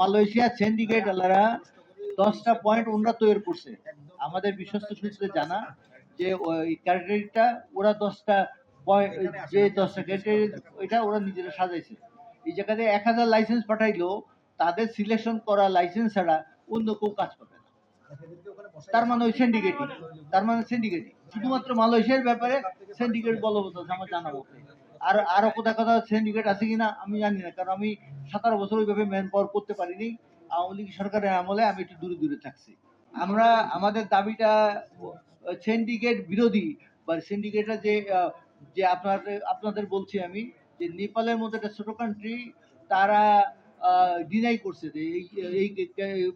Malaysia syndicate আলারা দশটা point ওনারা তৈরি করছে। আমাদের বিশ্বস্ত সূত্রে জানা যে ওই ক্যাটাগরিটা ওরা দশটা পয়েন্ট যে দশটা ক্যাটাগরি ওইটা ওরা নিজেরা সাজাইছে। এই জায়গাতে এক হাজার লাইসেন্স পাঠাইলেও তাদের সিলেকশন করা লাইসেন্স ছাড়া অন্য কেউ কাজ করবে না। তার মানে ওই সিন্ডিকেটই তার মানে সিন্ডিকেটই শুধুমাত্র মালয়েশিয়ার ব্যাপারে সিন্ডিকেট বলবৎ আছে, আমার জানা আর আরও কোথাও কোথাও সিন্ডিকেট আছে কিনা আমি জানি না, কারণ আমি সতেরো বছর ওইভাবে ম্যান পাওয়ার করতে পারিনি। আওয়ামী লীগ সরকারের আমলে আমি একটু দূরে দূরে থাকছি। আমরা, আমাদের দাবিটা সিন্ডিকেট বিরোধী, বা সিন্ডিকেটটা যে যে আপনাদের আপনাদের বলছি আমি, যে নেপালের মতো একটা ছোট কান্ট্রি তারা ডিনাই করছে যে এই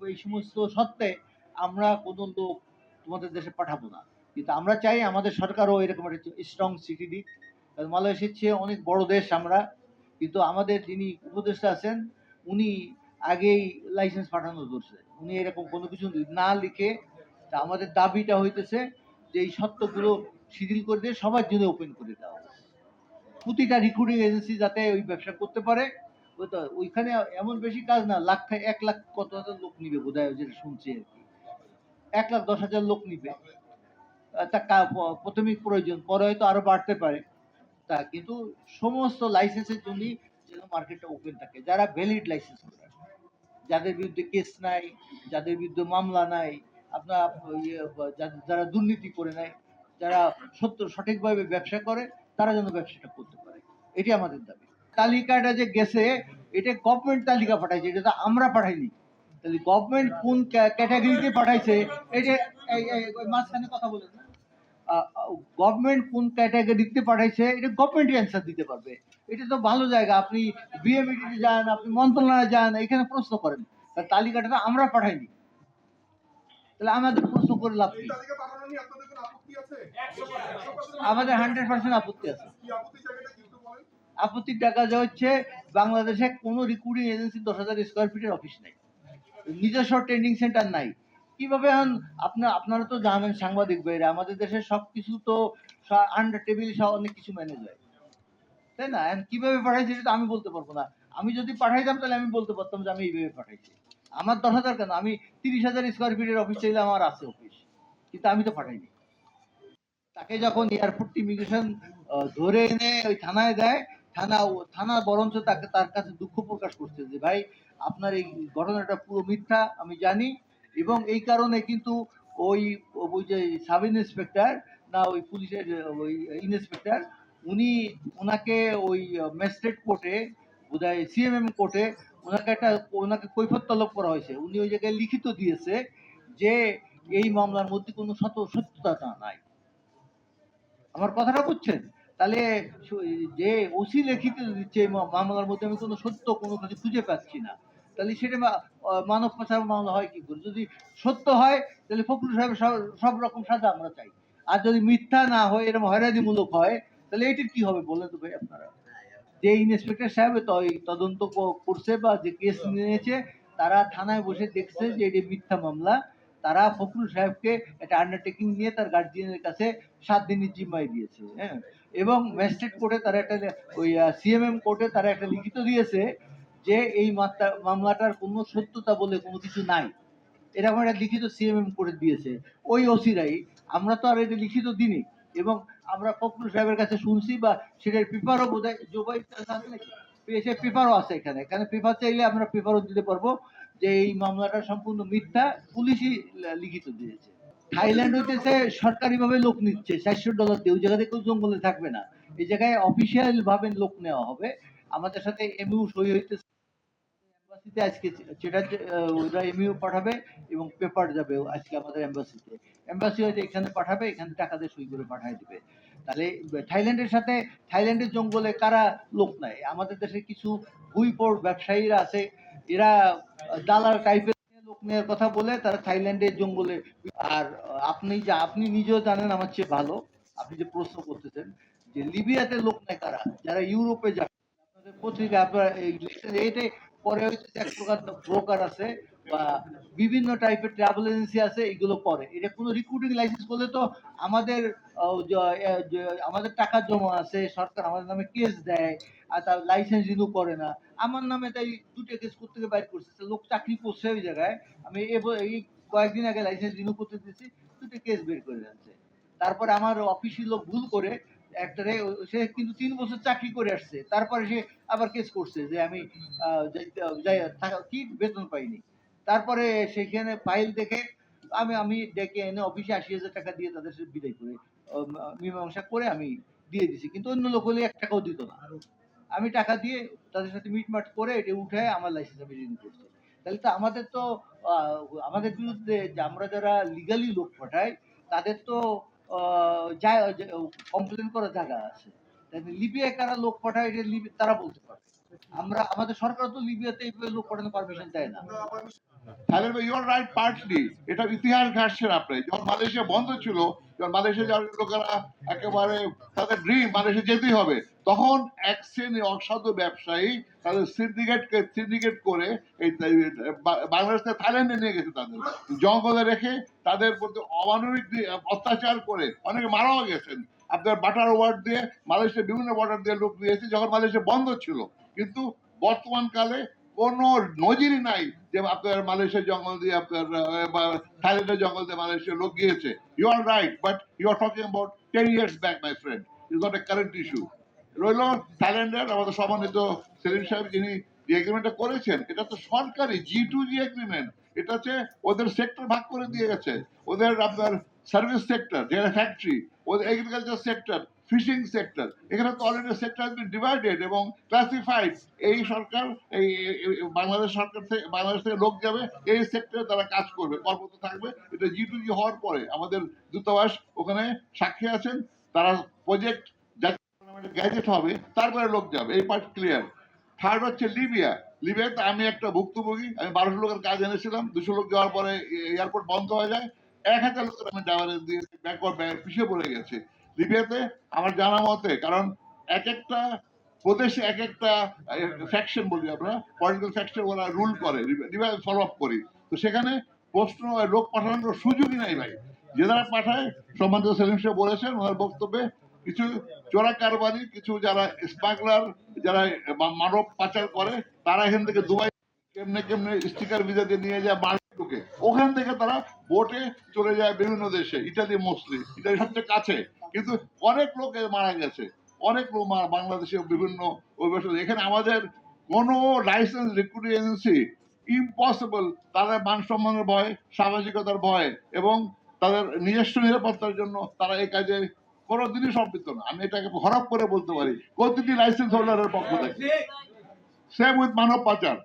এই সমস্ত সত্ত্বে আমরা কোনো লোক তোমাদের দেশে পাঠাবো না। কিন্তু আমরা চাই আমাদের সরকারও এরকম একটা স্ট্রং সিটি দিক। মালয়েশিয়ার চেয়ে অনেক বড় দেশ আমরা। কিন্তু আমাদের যিনি উপদেষ্টা আছেন, উনি আগেই লাইসেন্স পাঠানো করছে উনি এরকম কোনো কিছু না লিখে আমাদের দাবিটা হইতেছে যে এই সত্যগুলো শিথিল করে দিয়ে সবার জন্য ওপেন করে দেওয়া প্রতিটা রিক্রুটিং এজেন্সি যাতে ওই ব্যবসা করতে পারে। তো, ওইখানে এমন বেশি কাজ না, লাখ এক লাখ কত হাজার লোক নিবে বোধ হয় যেটা শুনছি আর কি। এক লাখ দশ হাজার লোক নিবে। তা প্রাথমিক প্রয়োজন, পরে হয়তো আরও বাড়তে পারে। তা কিন্তু সমস্ত লাইসেন্সের জন্যই যেন মার্কেটটা ওপেন থাকে যারা ভ্যালিড লাইসেন্স যাদের বিরুদ্ধে কেস নাই যাদের বিরুদ্ধে মামলা নাই আপনার ইয়ে, যারা দুর্নীতি করে নাই যারা সত্য সঠিকভাবে ব্যবসা করে তারা যেন ব্যবসাটা করতে পারে। এটি আমাদের দাবি। তালিকাটা যে গেছে এটা গভর্নমেন্ট তালিকা পাঠাইছে এটা তো আমরা পাঠাইনি। তাহলে গভর্নমেন্ট কোন ক্যাটাগরিতে পাঠাইছে এটা মাঝখানে কথা বলেন। না গভর্নমেন্ট কোন ক্যাটাগরিতে পাঠাইছে, এটা গভর্নমেন্টই অ্যান্সার দিতে পারবে। এটা তো ভালো জায়গা, আপনি বিএমইডিতে যান, আপনি মন্ত্রণালয়ে যান, এখানে প্রশ্ন করেন, তার তালিকাটা আমরা পাঠাইনি। তাহলে আমাদের প্রশ্ন করে লাভ কি? আমাদের হান্ড্রেড পার্সেন্ট আপত্তি আছে। আপত্তির টাকা যা হচ্ছে, বাংলাদেশে কোনো রিক্রুটিং এজেন্সি দশ হাজার স্কোয়ার ফিটের অফিস নেই। নিজস্ব ট্রেনিং সেন্টার নাই। কীভাবে আপনার আপনারা তো জানেন সাংবাদিক ভাইরা, আমাদের দেশে সব কিছু তো আন্ডার টেবিল সহ অনেক কিছু ম্যানেজ হয়। তাই না? কীভাবে পাঠাইছি সেটা আমি বলতে পারব না। আমি যদি পাঠাইতাম তাহলে আমি বলতে পারতাম যে আমি এইভাবে পাঠাইছি। আমার দশ হাজার কেন? আমি তিরিশ হাজার স্কোয়ার ফিটের অফিস চাইলে আমার আছে অফিস কিন্তু আমি তো পাঠাইনি। তাকে যখন এয়ারপোর্ট ইমিগ্রেশন ধরে এনে ওই থানায় দেয়, থানা থানা বরঞ্চ তাকে তার কাছে দুঃখ প্রকাশ করছে যে, ভাই, আপনার এই ঘটনাটা পুরো মিথ্যা, আমি জানি। এবং এই কারণে কিন্তু ওই ওই যে সাব ইন্সপেক্টর না, ওই পুলিশের, ওই ইন্সপেক্টর, উনি ওনাকে ওই ম্যাজিস্ট্রেট কোর্টে, বোধহয় সিএমএম কোর্টে ওনাকে একটা, ওনাকে কৈফত তলব করা হয়েছে। উনি ওই জায়গায় লিখিত দিয়েছে যে এই মামলার মধ্যে কোনো সত সত্যতা নাই। আমার কথাটা বুঝছেন? তাহলে যে ওসি লিখিত দিচ্ছে মামলার মধ্যে আমি কোনো সত্য কোনো কিছু খুঁজে পাচ্ছি না। তাহলে সেটা মানব পাচার মামলা হয় কি করে? যদি সত্য হয়, তাহলে ফখরুল সাহেব সব- রকম সাজা আমরা চাই। আর যদি মিথ্যা না হয়, এরকম হয়রানিমূলক হয়, তাহলে এটির কি হবে বলে তো ভাই আপনারা? যে ইন্সপেক্টর সাহেব এই তদন্ত করছে বা যে কেস নিয়েছে, তারা থানায় বসে দেখছে যে এটি মিথ্যা মামলা। তারা ফখরুল সাহেবকে একটা আন্ডারটেকিং নিয়ে তার গার্জিয়ানের কাছে সাত দিনের জিম্মায় দিয়েছে হ্যাঁ? এবং ম্যাজিস্ট্রেট কোর্টে তারা একটা ওই সিএমএম কোর্টে তারা একটা লিখিত দিয়েছে যে এই মামলাটার কোনো সত্যতা বলে কোনো কিছু নাই। এরকম একটা লিখিত সিএমএম করে দিয়েছে। ওই ওসিরাই, আমরা তো আর এটা লিখিত দিনি এবং আমরা ফখরুল সাহেবের কাছে শুনছি বা সেটার পেপারও বোধ হয় জোবাই সে পেপারও আছে এখানে। এখানে পেপার চাইলে আমরা পেপারও দিতে পারব যে এই মামলাটা সম্পূর্ণ মিথ্যা, পুলিশই লিখিত দিয়েছে। থাইল্যান্ড হইতেছে, সরকারিভাবে লোক নিচ্ছে, চারশো ডলার দিয়ে। ওই জায়গাতে কেউ জঙ্গলে থাকবে না। এই জায়গায় অফিসিয়াল ভাবে লোক নেওয়া হবে। আমাদের সাথে এমইউ সই হইতেছে। এম্বাসিতে আজকে যেটা ওরা এমইউ পাঠাবে এবং পেপার যাবে আজকে আমাদের এম্বাসিতে। এম্বাসি হয়তো এখানে পাঠাবে, এখানে টাকা দিয়ে সই করে পাঠিয়ে দিবে। তাহলে থাইল্যান্ডের সাথে, থাইল্যান্ডের জঙ্গলে কারা লোক নাই? আমাদের দেশে কিছু ভুইপোর ব্যবসায়ীরা আছে, এরা দালাল টাইপের লোক নেওয়ার কথা বলে তারা থাইল্যান্ডের জঙ্গলে আর আপনি যে, আপনি নিজেও জানেন আমার চেয়ে ভালো, আপনি যে প্রশ্ন করতেছেন যে লিবিয়াতে লোক নেয় কারা? যারা ইউরোপে যায় আপনাদের পত্রিকা, আপনারা এইটাই পরে হচ্ছে এক প্রকার ব্রোকার আছে বা বিভিন্ন টাইপের ট্রাভেল এজেন্সি আছে, এগুলো করে। এটা কোনো রিক্রুটিং লাইসেন্স করলে তো আমাদের আমাদের টাকা জমা আছে, সরকার আমাদের নামে কেস দেয়, আর তার লাইসেন্স রিনিউ করে না। আমার নামে তাই দুটো কেস করতে গিয়ে বাইর করছে। লোক চাকরি করছে ওই জায়গায়। আমি এই কয়েকদিন আগে লাইসেন্স রিনিউ করতে দিয়েছি দুটো কেস বের করে যাচ্ছে তারপরে আমার অফিসের লোক ভুল করে একটা সে কিন্তু তিন বছর চাকরি করে আসছে। তারপরে সে আবার কেস করছে যে আমি কি বেতন পাইনি। তারপরে সেখানে ফাইল দেখে আমি আমি ডেকে এনে অফিসে আশি হাজার টাকা দিয়ে তাদের সাথে বিদায় করে মীমাংসা করে আমি দিয়ে দিছি। কিন্তু অন্য লোক হলে এক টাকাও দিত না। আমি টাকা দিয়ে তাদের সাথে মিটমাট করে এটা উঠে আমার লাইসেন্স আমি রিনিউ করছি। তাহলে তো আমাদের তো আমাদের বিরুদ্ধে আমরা যারা লিগালি লোক পাঠাই, তাদের তো কমপ্লেন করার জায়গা আছে। লিবিয়ায় কারা লোক পাঠায়, এটা তারা বলতে পারে আমরা, আমাদের সরকার তো লিবিয়াতে লোক পাঠানোর পারমিশন দেয় না। তাহলে ইউর রাইট পার্টলি এটা ইতিহাস ঘাটছেন আপনি যখন মালয়েশিয়া বন্ধ ছিল যখন মালয়েশিয়া যাওয়ার লোকেরা একেবারে তাদের ড্রিম যেতেই হবে। তখন এক শ্রেণি অসাধু ব্যবসায়ী তাদের সিন্ডিকেট সিন্ডিকেট করে এই বাংলাদেশ থেকে থাইল্যান্ডে নিয়ে গেছে তাদের। জঙ্গলে রেখে তাদের প্রতি অমানবিক অত্যাচার করে অনেকে মারাও গেছেন। আপনার বাটার ওয়ার্ড দিয়ে মালয়েশিয়া বিভিন্ন বর্ডার দিয়ে লোক দিয়েছে যখন মালয়েশিয়া বন্ধ ছিল। কিন্তু বর্তমান কালে কোনো নজিরই নাই যে আপনার মালয়েশিয়ার জঙ্গল দিয়ে আপনার থাইল্যান্ডের জঙ্গল দিয়ে মালয়েশিয়া লোক গিয়েছে you are right but you are talking about ten years back my friend is not a current issue রইল থাইল্যান্ডের আমাদের সম্মানিত সেলিম সাহেব, যিনি যে এগ্রিমেন্টটা করেছেন, এটা তো সরকারি জি টু জি এগ্রিমেন্ট এটা হচ্ছে ওদের সেক্টর ভাগ করে দিয়ে গেছে। ওদের আপনার সার্ভিস সেক্টর যেটা ফ্যাক্টরি ওদের এগ্রিকালচার সেক্টর ফিশিং সেক্টর এখানে তো অলরেডি সেক্টর ডিভাইডেড এবং ক্লাসিফাইড এই সরকার, এই বাংলাদেশ সরকার থেকে, বাংলাদেশ থেকে লোক যাবে, এই সেক্টরে তারা কাজ করবে, কর্মরত থাকবে। এটা জি টু জি হওয়ার পরে আমাদের দূতাবাস ওখানে সাক্ষী আছেন। তারা প্রজেক্ট গ্যাজেট হবে তারপরে লোক যাবে। এই পার্ট ক্লিয়ার থার্ড হচ্ছে লিবিয়া লিবিয়াতে আমি একটা ভুক্তভোগী, আমি বারোশো লোকের কাজ এনেছিলাম। দুশো লোক যাওয়ার পরে এয়ারপোর্ট বন্ধ হয়ে যায়। এক হাজার লোকের আমি ড্রাইভারে দিয়ে ব্যাকওয়ার্ড পিছিয়ে পড়ে গেছে। লিবিয়াতে আমার জানা মতে, কারণ এক একটা প্রদেশে এক একটা ফ্যাকশন বলি আমরা পলিটিক্যাল ফ্যাকশন ওরা রুল করে, লিবিয়া ফলো আপ করি। তো সেখানে প্রশ্ন লোক পাঠানোর সুযোগই নাই ভাই। যে যারা পাঠায়, সম্মানিত সেলিম সাহেব বলেছেন, ওনার বক্তব্যে কিছু চোরা কারবারি কিছু যারা স্মাগলার যারা মানব পাচার করে, তারা এখান থেকে দুবাই কেমনে কেমনে স্টিকার ভিজা দিয়ে নিয়ে যায় মার্কেটকে ওখান থেকে তারা বোটে চলে যায় বিভিন্ন দেশে, ইটালি মোস্টলি ইটালি সবচেয়ে কাছে। কিন্তু অনেক লোক মারা গেছে, অনেক লোক বাংলাদেশে বিভিন্ন অভিবাসী এখানে আমাদের কোনো লাইসেন্স রিক্রুটিং এজেন্সি ইম্পসিবল তাদের মান সম্মানের ভয়, সামাজিকতার ভয়, এবং তাদের নিজস্ব নিরাপত্তার জন্য তারা এই কাজে কোনোদিনই সম্পৃক্ত না। আমি এটাকে হরপ করে বলতে পারি, প্রতিটি লাইসেন্স হোল্ডারের পক্ষ থেকে। সেম উইথ মানব পাচার।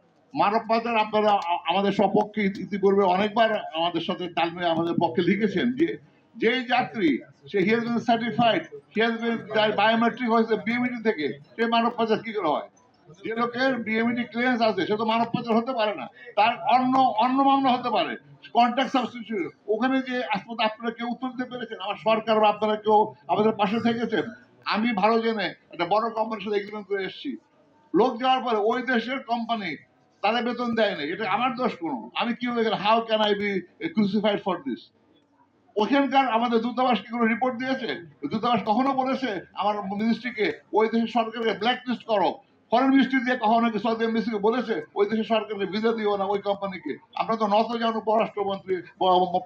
মানব পাচার আপনারা আমাদের সপক্ষে ইতিপূর্বে অনেকবার আমাদের সাথে তালমে আমাদের পক্ষে লিখেছেন যে, যেই যাত্রী, সে হিয়াজ বিন সার্টিফাইড হিয়াজ বিন তার বায়োমেট্রিক হয়েছে বিএমইটি থেকে, সে মানব পাচার কি করে হয়? যে লোকের বিএমইটি ক্লিয়ারেন্স আছে, সে তো মানব পাচার হতে পারে না। তার অন্য অন্য মামলা হতে পারে। কন্ট্যাক্ট সাবস্টিটিউশন ওখানে যে আসপদ আপনারা কেউ উত্তর দিতে পেরেছেন, আমার সরকার বা আপনারা কেউ আমাদের পাশে থেকেছেন, আমি ভালো জেনে একটা বড় কোম্পানির সাথে এগ্রিমেন্ট করে এসেছি। লোক যাওয়ার পরে ওই দেশের কোম্পানি তাদের বেতন দেয় দেয়নি এটা আমার দোষ কোনো। আমি কি how can I be crucified for this ওখানকার আমাদের দূতাবাস কি কোনো রিপোর্ট দিয়েছে? দূতাবাস কখনো বলেছে, আমার মিনিস্ট্রিকে ওই দেশের সরকারকে ব্ল্যাক লিস্ট করো। ফরেন মিনিস্ট্রি দিয়ে কখনো কি সৌদি মিনিস্ট্রিকে বলেছে, ওই দেশের সরকারকে ভিসা দিও না ওই কোম্পানিকে আমরা তো নত যেন পররাষ্ট্রমন্ত্রী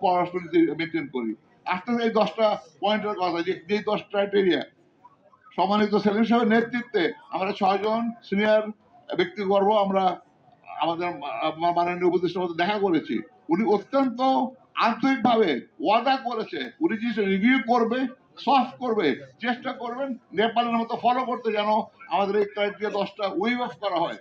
পররাষ্ট্রনীতি মেনটেন করি। আসতে এই দশটা পয়েন্টের কথা, যে যে দশ ক্রাইটেরিয়া সম্মানিত সেলিম সাহেবের নেতৃত্বে আমরা ছয়জন সিনিয়র ব্যক্তিবর্গ আমরা আমাদের মাননীয় উপদেষ্টার মধ্যে দেখা করেছি। উনি অত্যন্ত আন্তরিক ভাবে ওয়াদা করেছে। উনি জিনিসটা রিভিউ করবে সফট করবে, চেষ্টা করবেন নেপালের মতো ফলো করতে যেন আমাদের এই ক্রাইটেরিয়া দশটা ওয়েভ অফ করা হয়।